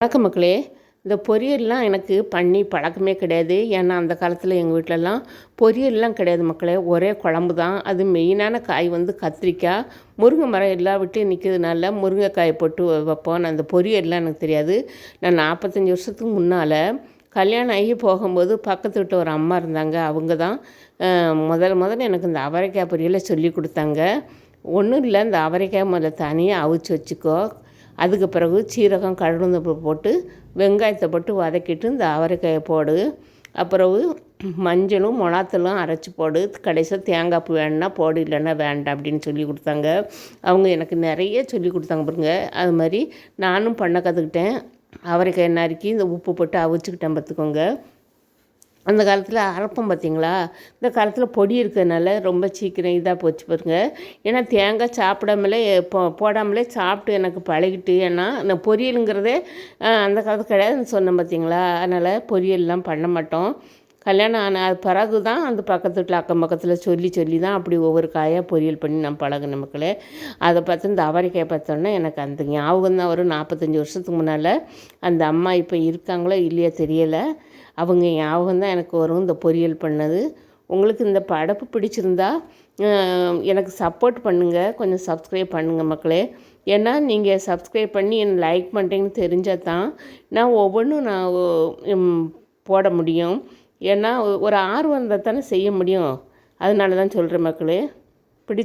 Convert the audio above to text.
வணக்கம் மக்களே. இந்த பொரியல்லாம் எனக்கு பண்ணி பழக்கமே கிடையாது. ஏன்னா அந்த காலத்தில் எங்கள் வீட்டிலலாம் பொரியல்லாம் கிடையாது மக்களே. ஒரே குழம்பு தான். அது மெயினான காய் வந்து கத்திரிக்காய். முருங்கை மரம் எல்லா விட்டு நிற்கிறதுனால முருங்கைக்காயை போட்டு வைப்போம். நான் அந்த பொரியல்லாம் எனக்கு தெரியாது. நான் நாற்பத்தஞ்சி வருஷத்துக்கு முன்னால் கல்யாணம் ஆகி போகும்போது பக்கத்து வீட்டு ஒரு அம்மா இருந்தாங்க. அவங்க தான் முதல் முதல்ல எனக்கு இந்த அவரைக்காய் பொரியலை சொல்லி கொடுத்தாங்க. ஒன்றும் இல்லை. இந்த அவரைக்காய் முதல்ல தனியாக அவிச்சு வச்சுக்கோ. அதுக்கு பிறகு சீரகம் கழுந்து போட்டு வெங்காயத்தை போட்டு வதக்கிட்டு இந்த அவரைக்காயை போடு. அப்புறவு மஞ்சளும் மிளகாத்தூளும் அரைச்சி போடு. கடைசியாக தேங்காய் பூ வேணுன்னா போடு இல்லைன்னா வேண்டாம் அப்படின்னு சொல்லி கொடுத்தாங்க. அவங்க எனக்கு நிறைய சொல்லி கொடுத்தாங்க பாருங்க. அது மாதிரி நானும் பண்ண கற்றுக்கிட்டேன் அவரைக்காய் நறுக்கி இந்த உப்பு போட்டு அவிச்சுக்கிட்டேன் பார்த்துக்கோங்க அந்த காலத்தில் அரைப்போம் பார்த்திங்களா இந்த காலத்தில் பொடி இருக்கிறதுனால ரொம்ப சீக்கிரம் இதாக போச்சு பாருங்க. ஏன்னா தேங்காய் சாப்பிடாமலே போ போடாமலே சாப்பிட்டு எனக்கு பழகிட்டு ஏன்னா நான் பொரியலுங்கிறதே அந்த காலத்து கிடையாதுன்னு சொன்னேன் பார்த்திங்களா அதனால் பொரியல்லாம் பண்ண மாட்டோம். கல்யாணம் ஆன பிறகு தான் அந்த பக்கத்து வீட்டில் அக்கம் பக்கத்தில் சொல்லி சொல்லி தான் அப்படி ஒவ்வொரு காயாக பொரியல் பண்ணி நான் பழகின மக்களே. அதை பார்த்து இந்த அவரைக்காய் பார்த்தோன்னே எனக்கு அந்த ஞாபகம் தான் வரும். நாற்பத்தஞ்சி வருஷத்துக்கு முன்னால் அந்த அம்மா இப்போ இருக்காங்களோ இல்லையோ தெரியலை. அவங்க ஞாபகம் தான் எனக்கு வரும் இந்த பொரியல் பண்ணது. உங்களுக்கு இந்த படப்பு பிடிச்சிருந்தா எனக்கு சப்போர்ட் பண்ணுங்கள் கொஞ்சம் சப்ஸ்கிரைப் பண்ணுங்கள் மக்களே. ஏன்னா நீங்கள் சப்ஸ்கிரைப் பண்ணி என்னை லைக் பண்ணுறீங்கன்னு தெரிஞ்சால் தான் நான் ஒவ்வொன்றும் நான் போட முடியும். ஏன்னா ஒரு ஆர்வம் இருந்தால் தானே செய்ய முடியும். அதனால தான் சொல்கிறேன் மக்களே. பிடி